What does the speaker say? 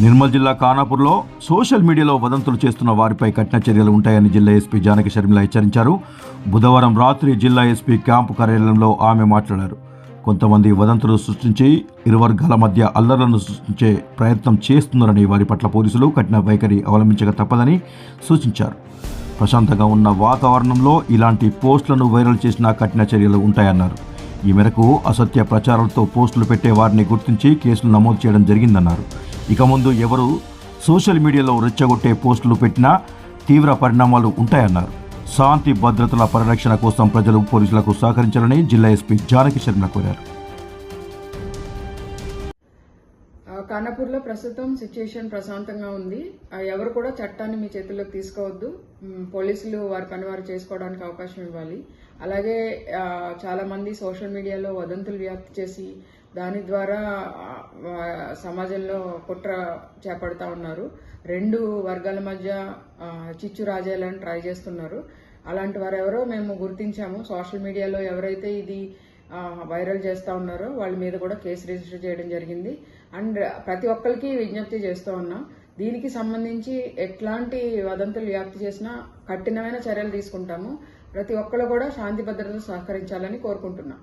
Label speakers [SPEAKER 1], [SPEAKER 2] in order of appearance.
[SPEAKER 1] నిర్మల్ జిల్లా ఖానాపూర్లో సోషల్ మీడియాలో వదంతులు చేస్తున్న వారిపై కఠిన చర్యలు ఉంటాయని జిల్లా ఎస్పీ జానకి శర్మిల హెచ్చరించారు. బుధవారం రాత్రి జిల్లా ఎస్పీ క్యాంపు కార్యాలయంలో ఆమె మాట్లాడారు. కొంతమంది వదంతులు సృష్టించి ఇరు వర్గాల మధ్య అల్లర్లను సృష్టించే ప్రయత్నం చేస్తున్నారని వారి పట్ల పోలీసులు కఠిన వైఖరి అవలంబించక తప్పదని సూచించారు. ప్రశాంతంగా ఉన్న వాతావరణంలో ఇలాంటి పోస్టులను వైరల్ చేసిన కఠిన చర్యలు ఉంటాయన్నారు. ఈ మేరకు అసత్య ప్రచారాలతో పోస్టులు పెట్టే వారిని గుర్తించి కేసులు నమోదు చేయడం జరిగిందన్నారు. ఇక ముందు ఎవరు సోషల్ మీడియాలో రెచ్చగొట్టే పోస్టులు పెట్టినా తీవ్ర పరిణామాలు ఉంటాయన్నారు. శాంతి భద్రతల పరిరక్షణ కోసం ప్రజలు పోలీసులకు సహకరించాలని జిల్లా ఎస్పీ జానకి శర్మ కోరారు.
[SPEAKER 2] ఆ, ఖానాపూర్లో ప్రస్తుతం సిచ్యుయేషన్ ప్రశాంతంగా ఉంది. ఎవరు కూడా చట్టాన్ని మీ చేతుల్లోకి తీసుకోవద్దు. పోలీసులు వారి పని వారు చేసుకోవడానికి అవకాశం ఇవ్వాలి. అలాగే చాలామంది సోషల్ మీడియాలో వదంతులు వ్యాప్తి చేసి దాని ద్వారా సమాజంలో కుట్ర చేపడతా ఉన్నారు. రెండు వర్గాల మధ్య చిచ్చు రాజేయాలని ట్రై చేస్తున్నారు. అలాంటి వారెవరో మేము గుర్తించాము. సోషల్ మీడియాలో ఎవరైతే ఇది వైరల్ చేస్తూ ఉన్నారో వాళ్ళ మీద కూడా కేసు రిజిస్టర్ చేయడం జరిగింది. అండ్ ప్రతి ఒక్కరికి విజ్ఞప్తి చేస్తూ ఉన్నాం దీనికి సంబంధించి ఎట్లాంటి వదంతులు వ్యాప్తి చేసినా కఠినమైన చర్యలు తీసుకుంటాము. ప్రతి ఒక్కరు కూడా శాంతి భద్రతలు సహకరించాలని కోరుకుంటున్నాం.